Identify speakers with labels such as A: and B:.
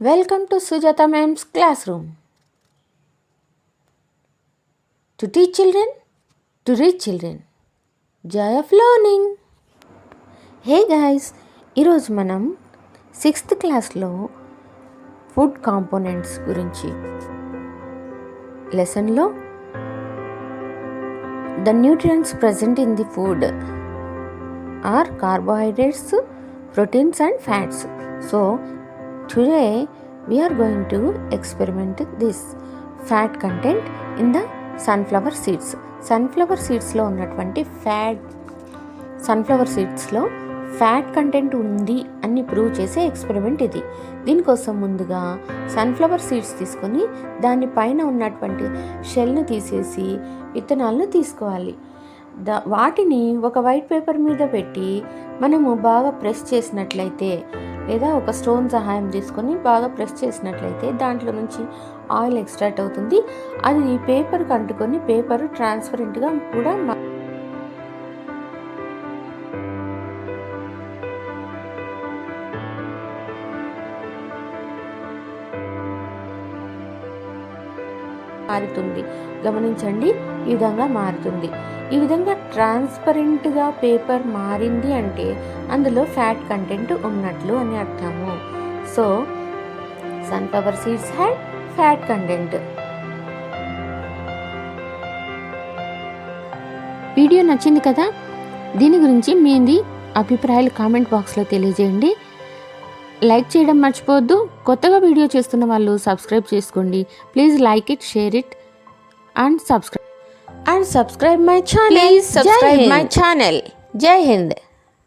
A: Welcome to Sujata Ma'am's classroom. To teach children, to reach children. Joy of learning. Hey guys ఈరోజు మనం sixth క్లాస్లో food components గురించి లెసన్లో the nutrients present in the food are carbohydrates proteins and fats so today we are going to experiment this fat content in the sunflower seeds sunflower సీడ్స్లో ఉన్నటువంటి fat sunflower సీడ్స్లో fat content ఉంది అని prove చేసే experiment ఇది. దీనికోసం ముందుగా sunflower seeds తీసుకొని దానిపైన ఉన్నటువంటి షెల్ని తీసేసి విత్తనాలను తీసుకోవాలి. దా వాటిని ఒక వైట్ పేపర్ మీద పెట్టి మనము బాగా ప్రెస్ చేసినట్లయితే లేదా ఒక స్టోన్ సహాయం తీసుకొని బాగా ప్రెస్ చేసినట్లయితే దాంట్లో నుంచి ఆయిల్ ఎక్స్ట్రాక్ట్ అవుతుంది. అది ఈ పేపర్కి అంటుకొని పేపర్ ట్రాన్స్పరెంట్గా కూడా మారుతుంది. గమనించండి ఈ విధంగా మారుతుంది. ఈ విధంగా ట్రాన్స్పరెంట్గా పేపర్ మారింది అంటే అందులో ఫ్యాట్ కంటెంట్ ఉన్నట్లు అని అర్థము. So sunflower seeds had fat content. Video నచ్చింది కదా? దీని గురించి మీది అభిప్రాయాలు కామెంట్ బాక్స్లో తెలియజేయండి. లైక్ చేయడం మర్చిపోవద్దు. కొత్తగా వీడియో చేస్తున్న వాళ్ళు సబ్స్క్రైబ్ చేసుకోండి. Please like it share it and subscribe and subscribe my channel
B: Please subscribe
A: Jai
B: my
A: Hind. Jai Hind